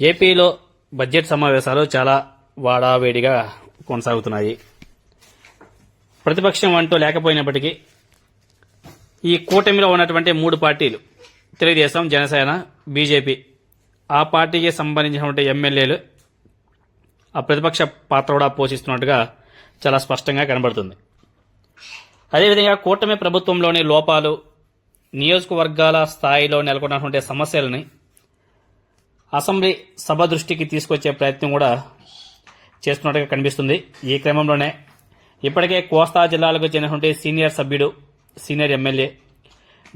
ఏపీలో బడ్జెట్ సమావేశాలు చాలా వాడావేడిగా కొనసాగుతున్నాయి. ప్రతిపక్షం అంటూ లేకపోయినప్పటికీ ఈ కూటమిలో ఉన్నటువంటి మూడు పార్టీలు తెలుగుదేశం జనసేన బీజేపీ ఆ పార్టీకి సంబంధించినటువంటి ఎమ్మెల్యేలు ఆ ప్రతిపక్ష పాత్ర కూడా పోషిస్తున్నట్టుగా చాలా స్పష్టంగా కనబడుతుంది. అదేవిధంగా కూటమి ప్రభుత్వంలోని లోపాలు నియోజకవర్గాల స్థాయిలో నెలకొన్నటువంటి సమస్యలని అసెంబ్లీ సభ దృష్టికి తీసుకొచ్చే ప్రయత్నం కూడా చేస్తున్నట్టుగా కనిపిస్తుంది. ఈ క్రమంలోనే ఇప్పటికే కోస్తా జిల్లాలకు చెందినటువంటి సీనియర్ సభ్యుడు సీనియర్ ఎమ్మెల్యే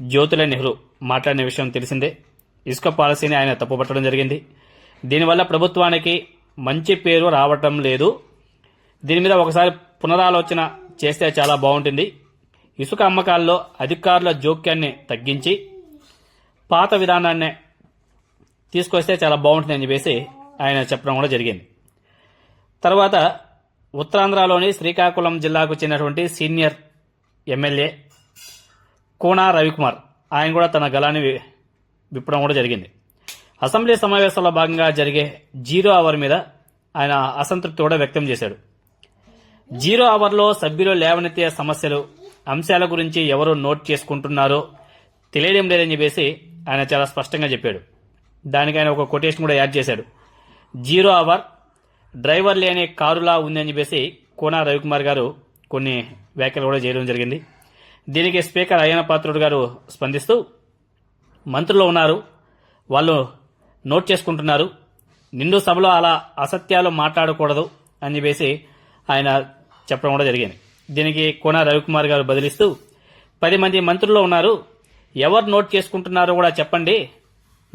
జ్యోతుల నెహ్రూ మాట్లాడిన విషయం తెలిసిందే. ఇసుక పాలసీని ఆయన తప్పుపట్టడం జరిగింది. దీనివల్ల ప్రభుత్వానికి మంచి పేరు రావటం లేదు. దీని మీద ఒకసారి పునరాలోచన చేస్తే చాలా బాగుంటుంది. ఇసుక అమ్మకాల్లో అధికారుల జోక్యాన్ని తగ్గించి పాత విధానాన్నే తీసుకొస్తే చాలా బాగుంటుంది అని చెప్పేసి ఆయన చెప్పడం కూడా జరిగింది. తర్వాత ఉత్తరాంధ్రలోని శ్రీకాకుళం జిల్లాకు చెందినటువంటి సీనియర్ ఎమ్మెల్యే కోనా రవికుమార్ ఆయన కూడా తన గలాన్ని విప్పడం కూడా జరిగింది. అసెంబ్లీ సమావేశంలో భాగంగా జరిగే జీరో అవర్ మీద ఆయన అసంతృప్తి కూడా వ్యక్తం చేశాడు. జీరో అవర్లో సభ్యులు లేవనెత్తే సమస్యలు అంశాల గురించి ఎవరు నోట్ చేసుకుంటున్నారో తెలియడం లేదని చెప్పేసి ఆయన చాలా స్పష్టంగా చెప్పాడు. దానికి ఆయన ఒక కొటేషన్ కూడా యాడ్ చేశాడు. జీరో అవర్ డ్రైవర్ లేని కారులా ఉందని చెప్పేసి కోనా రవికుమార్ గారు కొన్ని వ్యాఖ్యలు కూడా చేయడం జరిగింది. దీనికి స్పీకర్ అయ్యన పాత్రుడు గారు స్పందిస్తూ మంత్రులు ఉన్నారు వాళ్ళు నోట్ చేసుకుంటున్నారు నిండు సభలో అలా అసత్యాలు మాట్లాడకూడదు అని చెప్పేసి ఆయన చెప్పడం కూడా జరిగింది. దీనికి కోన రవికుమార్ గారు బదిలిస్తూ పది మంది మంత్రులు ఉన్నారు ఎవరు నోట్ చేసుకుంటున్నారో కూడా చెప్పండి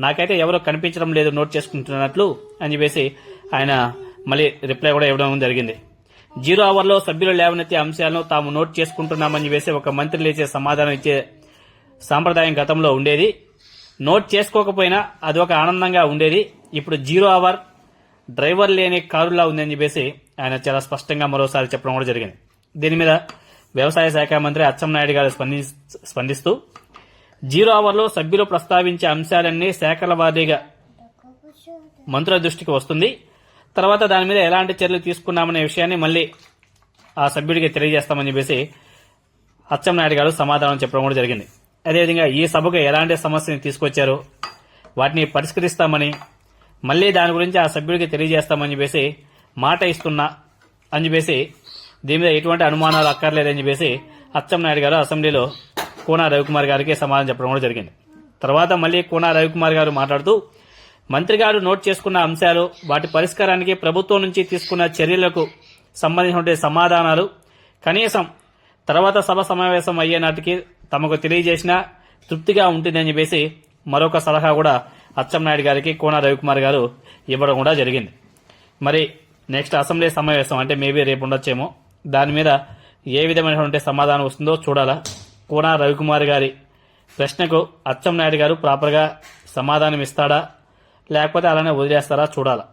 నాకైతే ఎవరో కనిపించడం లేదు నోట్ చేసుకుంటున్నట్లు అని చెప్పేసి ఆయన మళ్ళీ రిప్లై కూడా ఇవ్వడం జరిగింది. జీరో అవర్లో సభ్యులు లేవనెత్తే అంశాలను తాము నోట్ చేసుకుంటున్నామని చెప్పేసి ఒక మంత్రి లేచే సమాధానం ఇచ్చే సాంప్రదాయం గతంలో ఉండేది. నోట్ చేసుకోకపోయినా అది ఒక ఆనందంగా ఉండేది. ఇప్పుడు జీరో అవర్ డ్రైవర్ లేని కారులా ఉందని చెప్పేసి ఆయన చాలా స్పష్టంగా మరోసారి చెప్పడం కూడా జరిగింది. దీని మీద వ్యవసాయ శాఖ మంత్రి అచ్చెన్నాయుడు గారు స్పంది- స్పందిస్తూ జీరో అవర్లో సభ్యులు ప్రస్తావించే అంశాలన్నీ శాఖల వారీగా మంత్రుల దృష్టికి వస్తుంది. తర్వాత దాని మీద ఎలాంటి చర్యలు తీసుకున్నామనే విషయాన్ని మళ్ళీ ఆ సభ్యుడికి తెలియజేస్తామని చెప్పేసి అచ్చెన్నాయుడు గారు సమాధానం చెప్పడం కూడా జరిగింది. అదేవిధంగా ఈ సభకు ఎలాంటి సమస్యని తీసుకొచ్చారు వాటిని పరిష్కరిస్తామని మళ్ళీ దాని గురించి ఆ సభ్యుడికి తెలియజేస్తామని చెప్పేసి మాట ఇస్తున్నా అని చెప్పేసి దీని మీద ఎటువంటి అనుమానాలు అక్కర్లేదని చెప్పేసి అచ్చెన్నాయుడు గారు అసెంబ్లీలో కోనా రవికుమార్ గారికి సమాధానం చెప్పడం కూడా జరిగింది. తర్వాత మళ్ళీ కోనా రవికుమార్ గారు మాట్లాడుతూ మంత్రి గారు నోట్ చేసుకున్న అంశాలు వాటి పరిష్కారానికి ప్రభుత్వం నుంచి తీసుకున్న చర్యలకు సంబంధించిన సమాధానాలు కనీసం తర్వాత సభ సమావేశం అయ్యే నాటికి తమకు తెలియజేసిన తృప్తిగా ఉంటుందని చెప్పేసి మరొక సలహా కూడా అచ్చెన్నాయుడు గారికి కోన రవికుమార్ గారు ఇవ్వడం కూడా జరిగింది. మరి నెక్స్ట్ అసెంబ్లీ సమావేశం అంటే మేబీ రేపు ఉండొచ్చేమో. దాని మీద ఏ విధమైనటువంటి సమాధానం వస్తుందో చూడాలా. కోన రవికుమార్ గారి ప్రశ్నకు అచ్చెన్నాయుడు గారు ప్రాపర్గా సమాధానం ఇస్తాడా? లేకపోతే అలానే వదిలేస్తారా? చూడాలా.